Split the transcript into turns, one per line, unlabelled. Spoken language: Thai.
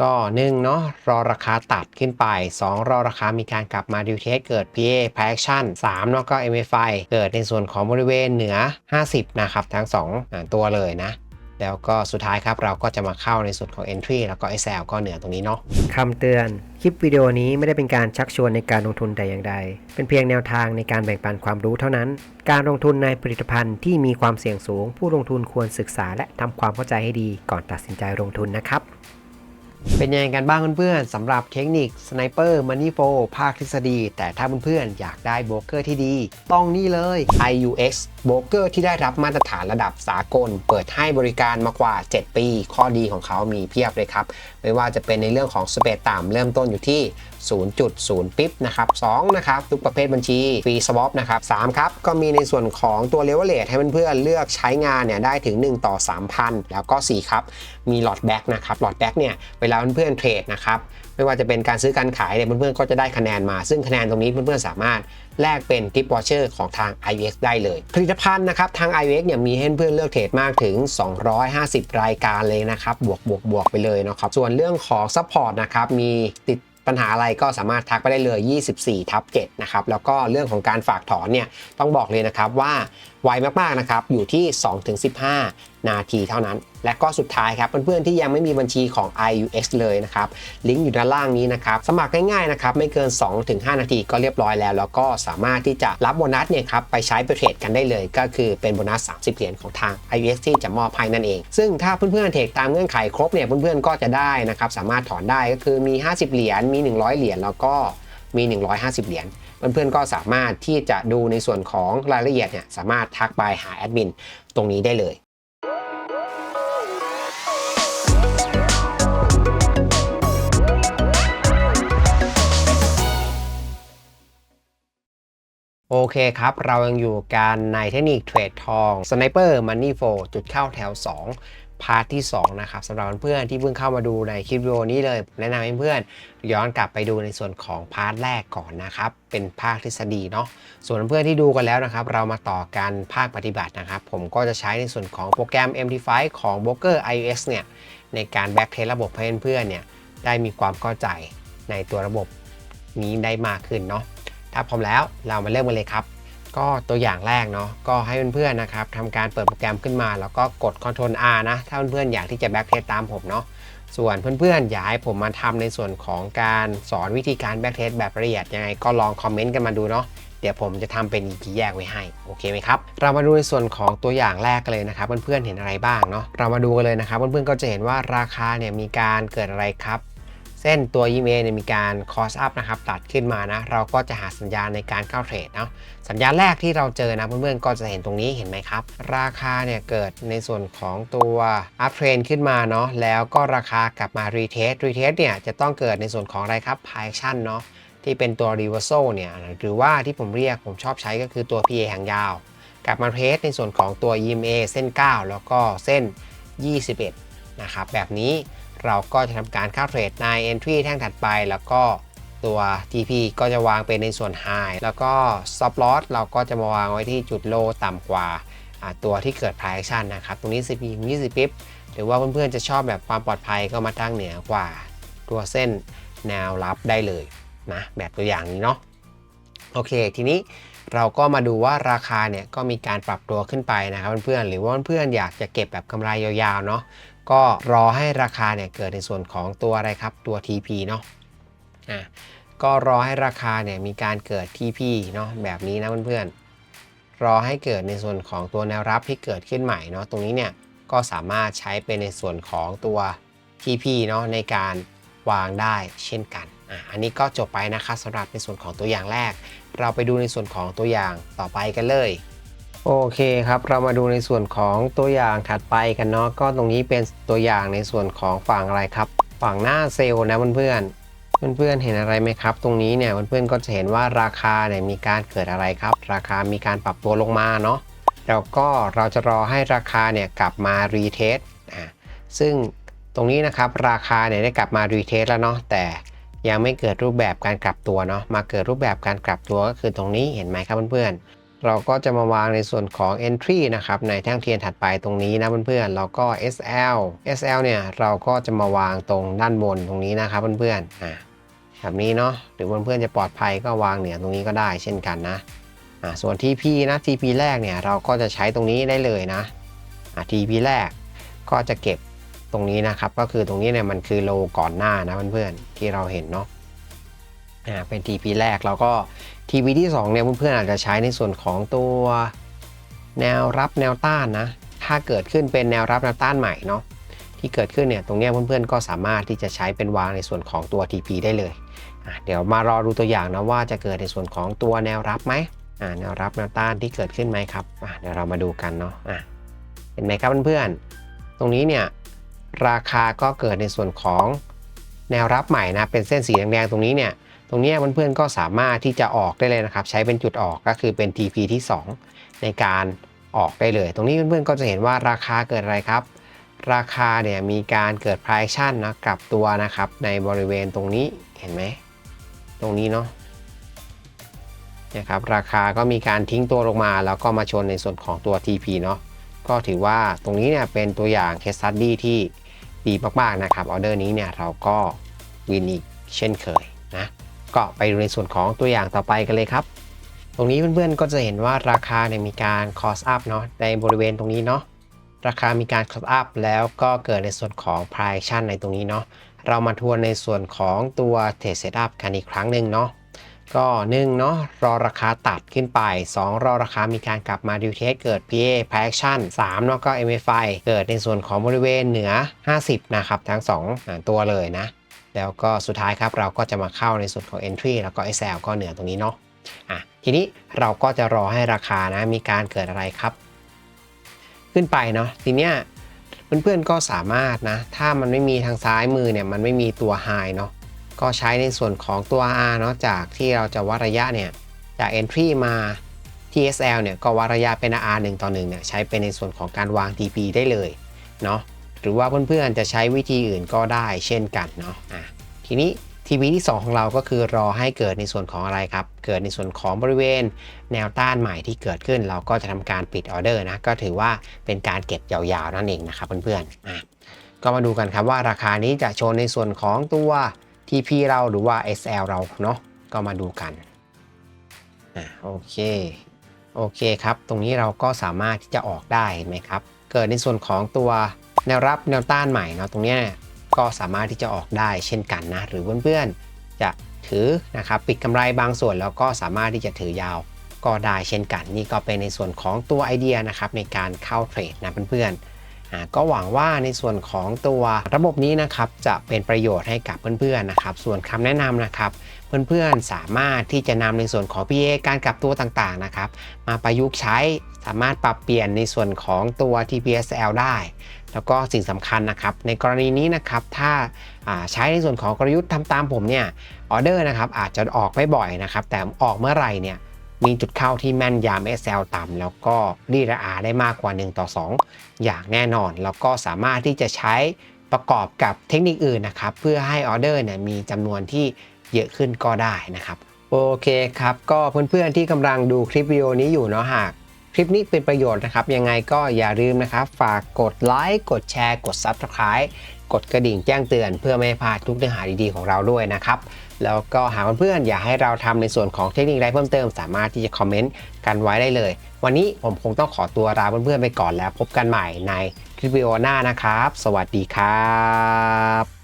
ก็หนึ่งเนาะรอราคาตัดขึ้นไป 2 รอราคามีการกลับมาดิวเทสเกิด PA p a c t i o n 3เนาะก็ MFI เกิดในส่วนของบริเวณเหนือ 50 นะครับ ทั้ง 2 ตัวเลยนะแล้วก็สุดท้ายครับเราก็จะมาเข้าในส่วนของ Entry แล้วก็ SL ก็เหนือตรงนี้เนาะ
คำเตือน คลิปวิดีโอนี้ไม่ได้เป็นการชักชวนในการลงทุนแต่อย่างใด เป็นเพียงแนวทางในการแบ่งปันความรู้เท่านั้น การลงทุนในผลิตภัณฑ์ที่มีความเสี่ยงสูง ผู้ลงทุนควรศึกษาและทำความเข้าใจให้ดีก่อนตัดสินใจลงทุนนะครับ
เป็นยังไงกันบ้างเพื่อนๆสำหรับเทคนิคสไนเปอร์มันนี่โฟภาคทฤษฎี แต่ถ้าเพื่อนๆอยากได้โบรกเกอร์ที่ดี ต้องนี่เลย IUX โบรกเกอร์ที่ได้รับมาตรฐานระดับสากล เปิดให้บริการมากว่า 7 ปี ข้อดีของเขามีเพียบเลยครับ ไม่ว่าจะเป็นในเรื่องของสเปดต่ำเริ่มต้นอยู่ที่0.0 ปิ๊บนะครับ2นะครับทุกประเภทบัญชีฟรีสวอปนะครับ3ครับก็มีในส่วนของตัวเลเวลเลทให้เพื่อนๆเลือกใช้งานเนี่ยได้ถึง 1 ต่อ 3,000 แล้วก็ 4 ครับ มีหลอดแบ็กนะครับหลอดแบ็กเนี่ยเวลาเพื่อนๆเทรดนะครับไม่ว่าจะเป็นการซื้อการขายเนี่ยเพื่อนๆก็จะได้คะแนนมา ซึ่งคะแนนตรงนี้เพื่อนๆสามารถแลกเป็นทิปวอเชอร์ของทาง IUX ได้เลย ผลิตภัณฑ์นะครับ ทาง IUX เนี่ยมีให้เพื่อนเลือกเทรดมากถึง 250 รายการเลยนะครับ บวกบวกบวกไปเลยนะครับ ส่วนเรื่องของซัพพอร์ตนะครับ มีติด ปัญหาอะไรก็สามารถทักไปได้เลย 24ทับ7นะครับแล้วก็เรื่องของการฝากถอนเนี่ยต้องบอกเลยนะครับว่าไวมากๆนะครับอยู่ที่ 2-15 นาทีเท่านั้น และก็สุดท้ายครับเพื่อนๆที่ยังไม่มีบัญชีของ IUX เลยนะครับลิงก์อยู่ด้านล่างนี้นะครับสมัครง่ายๆนะครับไม่เกิน 2-5 นาทีก็เรียบร้อยแล้ว แล้วก็สามารถที่จะรับโบนัสเนี่ยครับไปใช้ไปเทรดกันได้เลย ก็คือเป็นโบนัส 30 เหรียญของทาง IUX ที่จะมอบให้นั่นเอง ซึ่งถ้าเพื่อนๆเทรดตามเงื่อนไขครบเนี่ยเพื่อนๆก็จะได้นะครับสามารถถอนได้ก็คือมี 50 เหรียญมี 100 เหรียญแล้วก็ มี 150 เหรียญเพื่อนๆก็สามารถที่จะดูในส่วนของรายละเอียดเนี่ยสามารถทักไปหาแอดมินตรงนี้ได้เลยโอเคครับ เรายังอยู่กันในเทคนิคเทรดทอง Sniper Money f o จุดเข้าแถว 2 พาร์ทที่ 2 นะครับสำหรับเพื่อนๆที่เพิ่งเข้ามาดูในคลิปวิดีโอนี้เลย แนะนำให้เพื่อนย้อนกลับไปดูในส่วนของพาร์ทแรกก่อนนะครับ เป็นภาคทฤษฎีเนาะส่วนเพื่อนที่ดูกันแล้วนะครับ เรามาต่อกันภาคปฏิบัตินะครับ ผมก็จะใช้ในส่วนของโปรแกรม MT5 ของ b o k e r iOS เนี่ยในการแบ็กเทสระบบให้เพื่อนๆเนี่ยได้มีความเข้าใจในตัวระบบนี้ได้มากขึ้นเนาะถ้าพร้อมแล้วเรามาเริ่มกันเลยครับ ก็ตัวอย่างแรกเนาะก็ให้เพื่อนๆนะครับทำการเปิดโปรแกรมขึ้นมา แล้วก็กด Ctrl R นะ ถ้าเพื่อนๆอยากที่จะแบ็กเทสตามผมเนาะส่วนเพื่อนๆอยากให้ผมมาทำในส่วนของการสอนวิธีการแบ็กเทสแบบละเอียดยังไงก็ลองคอมเมนต์กันมาดูเนาะเดี๋ยวผมจะทำเป็น EP แยกไว้ให้ โอเคไหมครับ เรามาดูในส่วนของตัวอย่างแรกกันเลยนะครับ เพื่อนๆเห็นอะไรบ้างเนาะเรามาดูกันเลยนะครับ เพื่อนๆก็จะเห็นว่าราคาเนี่ยมีการเกิดอะไรครับ เส้นตัว EMA เนี่ยมีการ cross up นะครับตัดขึ้นมานะ เราก็จะหาสัญญาณในการเข้าเทรดเนาะสัญญาณแรกที่เราเจอนะเพื่อนๆก็จะเห็นตรงนี้เห็นไหมครับ ราคาเนี่ยเกิดในส่วนของตัว up trend ขึ้นมาเนาะแล้วก็ราคากลับมา retest retest เนี่ยจะต้องเกิดในส่วนของอะไรครับ price action เนาะที่เป็นตัว reversal เนี่ยหรือว่าที่ผมเรียกผมชอบใช้ก็คือตัว PA หางยาว กลับมาเทสในส่วนของตัว EMA เส้น 9 แล้วก็เส้น 21นะครับแบบนี้ เราก็จะทำการเข้าเทรดใน entry แท่งถัดไป แล้วก็ตัว TP ก็จะวางเป็นในส่วน high แล้วก็ stop loss เราก็จะมาวางไว้ที่จุด low ต่ำกว่าตัวที่เกิด price action นะครับ ตรงนี้ CP 20ปิ๊บหรือว่าเพื่อนๆจะชอบแบบความปลอดภัยก็มาตั้งเหนือกว่า ตัวเส้นแนวรับได้เลยนะแบบตัวอย่างนี้เนาะโอเค ทีนี้เราก็มาดูว่าราคาเนี่ยก็มีการปรับตัวขึ้นไปนะครับเพื่อนๆหรือว่าเพื่อนๆอยากจะเก็บแบบกำไรยาวๆเนาะ ก็รอให้ราคาเนี่ยเกิดในส่วนของตัวอะไรครับตัว TP เนาะอะก็รอให้ราคาเนี่ยมีการเกิด TP เนาะแบบนี้นะเพื่อนๆรอให้เกิดในส่วนของตัวแนวรับที่เกิดขึ้นใหม่เนาะตรงนี้เนี่ยก็สามารถใช้เป็นในส่วนของตัว TP เนาะในการวางได้เช่นกันอะอันนี้ก็จบไปนะคะสำหรับในส่วนของตัวอย่างแรก เราไปดูในส่วนของตัวอย่างต่อไปกันเลย โอเคครับ เรามาดูในส่วนของตัวอย่างถัดไปกันเนาะก็ตรงนี้เป็นตัวอย่างในส่วนของฝั่งอะไรครับ ฝั่งหน้าเซลล์นะเพื่อนๆเพื่อนๆเห็นอะไรไหมครับ ตรงนี้เนี่ยเพื่อนๆก็จะเห็นว่าราคาเนี่ยมีการเกิดอะไรครับ ราคามีการปรับตัวลงมาเนาะแล้วก็เราจะรอให้ราคาเนี่ยกลับมารีเทสอะซึ่งตรงนี้นะครับราคาเนี่ยได้กลับมารีเทสแล้วเนาะแต่ยังไม่เกิดรูปแบบการกลับตัวเนาะมาเกิดรูปแบบการกลับตัวก็คือตรงนี้เห็นไหมครับเพื่อนๆ เราก็จะมาวางในส่วนของ entry นะครับในแท่งเทียนถัดไปตรงนี้นะเพื่อนๆแล้วก็ SL SL เนี่ยเราก็จะมาวางตรงด้านบนตรงนี้นะครับเพื่อนๆอ่าแบบนี้เนาะหรือเพื่อนๆจะปลอดภัยก็วางเหนือตรงนี้ก็ได้เช่นกันนะอ่าส่วน TP นะ TP แรกเนี่ยเราก็จะใช้ตรงนี้ได้เลยนะอ่า TP แรกก็จะเก็บตรงนี้นะครับ ก็คือตรงนี้เนี่ยมันคือโลก่อนหน้านะเพื่อนๆที่เราเห็นเนาะอ่าเป็น TP แรกแล้วก็ TP ที่2เนี่ยเพื่อนๆอาจจะใช้ในส่วนของตัวแนวรับแนวต้านนะ ถ้าเกิดขึ้นเป็นแนวรับแนวต้านใหม่เนาะที่เกิดขึ้นเนี่ยตรงนี้เพื่อนๆก็สามารถที่จะใช้เป็นวางในส่วนของตัว TP ได้เลย เดี๋ยวมารอดูตัวอย่างนะว่าจะเกิดในส่วนของตัวแนวรับไหมแนวรับแนวต้านที่เกิดขึ้นไหมครับเดี๋ยวเรามาดูกันเนาะะเห็นไหมครับเพื่อนๆ ตรงนี้เนี่ยราคาก็เกิดในส่วนของแนวรับใหม่นะเป็นเส้นสีแดงๆตรงนี้เนี่ย ตรงนี้เพื่อนๆก็สามารถที่จะออกได้เลยนะครับ ใช้เป็นจุดออกก็คือเป็น TP ที่ 2 ในการออกได้เลย ตรงนี้เพื่อนๆก็จะเห็นว่าราคาเกิดอะไรครับ ราคาเนี่ยมีการเกิด price action นะกลับตัวนะครับในบริเวณตรงนี้เห็นไหมตรงนี้เนาะนะครับราคาก็มีการทิ้งตัวลงมาแล้วก็มาชนในส่วนของตัว TP เนาะก็ถือว่าตรงนี้เนี่ยเป็นตัวอย่าง case study ที่ดีมากๆนะครับออเดอร์นี้เนี่ยเราก็วินอีกเช่นเคย ก็ไปดูในส่วนของตัวอย่างต่อไปกันเลยครับ ตรงนี้เพื่อนๆก็จะเห็นว่าราคาเนี่ยมีการ cost up เนาะในบริเวณตรงนี้เนาะราคามีการ cost up แล้วก็เกิดในส่วนของ price action ในตรงนี้เนาะเรามาทวนในส่วนของตัว trade setup กันอีกครั้งหนึ่งเนาะก็1เนาะรอราคาตัดขึ้นไป 2 รอราคามีการกลับมาดิวเทสเกิด PA price action 3เนาะก็ MFI เกิดในส่วนของบริเวณเหนือ 50 นะครับ ทั้ง 2 ตัวเลยนะ แล้วก็สุดท้ายครับเราก็จะมาเข้าในส่วนของ entry แล้วก็ SL ก็เหนือตรงนี้เนาะอะทีนี้เราก็จะรอให้ราคานะมีการเกิดอะไรครับ ขึ้นไปเนาะทีเนี้ยเพื่อนๆก็สามารถนะ ถ้ามันไม่มีทางซ้ายมือเนี่ยมันไม่มีตัว high เนาะก็ใช้ในส่วนของตัว R เนาะจากที่เราจะวัดระยะเนี่ยจาก entry มา TSL เนี่ยก็วัดระยะเป็น R 1ต่อ1เนี่ยใช้เป็นในส่วนของการวาง TP ได้เลยเนาะ หรือว่าเพื่อนๆจะใช้วิธีอื่นก็ได้เช่นกันเนาะอะทีนี้ทีวีที่ 2 ของเราก็คือรอให้เกิดในส่วนของอะไรครับ เกิดในส่วนของบริเวณแนวต้านใหม่ที่เกิดขึ้น เราก็จะทำการปิดออเดอร์นะ ก็ถือว่าเป็นการเก็บยาวๆนั่นเองนะครับเพื่อนๆอะก็มาดูกันครับว่าราคานี้จะโชว์ในส่วนของตัว TP เราหรือว่า SL เราเนาะก็มาดูกันอะโอเคโอเคครับ ตรงนี้เราก็สามารถที่จะออกได้เห็นไหมครับ เกิดในส่วนของตัว แนวรับแนวต้านใหม่เนาะตรงนี้ก็สามารถที่จะออกได้เช่นกันนะ หรือเพื่อนๆจะถือนะครับปิดกำไรบางส่วนแล้วก็สามารถที่จะถือยาวก็ได้เช่นกัน นี่ก็เป็นในส่วนของตัวไอเดียนะครับในการเข้าเทรดนะเพื่อนๆก็หวังว่าในส่วนของตัวระบบนี้นะครับจะเป็นประโยชน์ให้กับเพื่อนๆนะครับ ส่วนคำแนะนำนะครับ เพื่อนๆสามารถที่จะนำในส่วนของ PA การกลับตัวต่างๆนะครับ มาประยุกต์ใช้สามารถปรับเปลี่ยนในส่วนของตัว TPSL ได้ แล้วก็สิ่งสำคัญนะครับ ในกรณีนี้นะครับถ้าาใช้ในส่วนของกลยุทธ์ทำตามผมเนี่ยออเดอร์นะครับอาจจะออกไม่บ่อยนะครับ แต่ออกเมื่อไหร่เนี่ยมีจุดเข้าที่แม่นยำ SL ต่ำแล้วก็รีดอาได้มากกว่า 1 ต่อ 2 อย่างแน่นอน แล้วก็สามารถที่จะใช้ประกอบกับเทคนิคอื่นนะครับ เพื่อให้ออเดอร์เนี่ยมีจำนวนที่เยอะขึ้นก็ได้นะครับ โอเคครับ ก็เพื่อนๆที่กำลังดูคลิปวิดีโอนี้อยู่เนาะหาก คลิปนี้เป็นประโยชน์นะครับ ยังไงก็อย่าลืมนะครับ ฝากกดไลค์กดแชร์ กด Subscribe กดกระดิ่งแจ้งเตือนเพื่อไม่ให้พลาดทุกเนื้อหาดีๆของเราด้วยนะครับ แล้วก็หากเพื่อนๆอยากให้เราทำในส่วนของเทคนิคอะไรเพิ่มเติม สามารถที่จะคอมเมนต์กันไว้ได้เลย วันนี้ผมคงต้องขอตัวลาเพื่อนๆไปก่อนแล้วพบกันใหม่ในคลิปวิดีโอหน้านะครับ สวัสดีครับ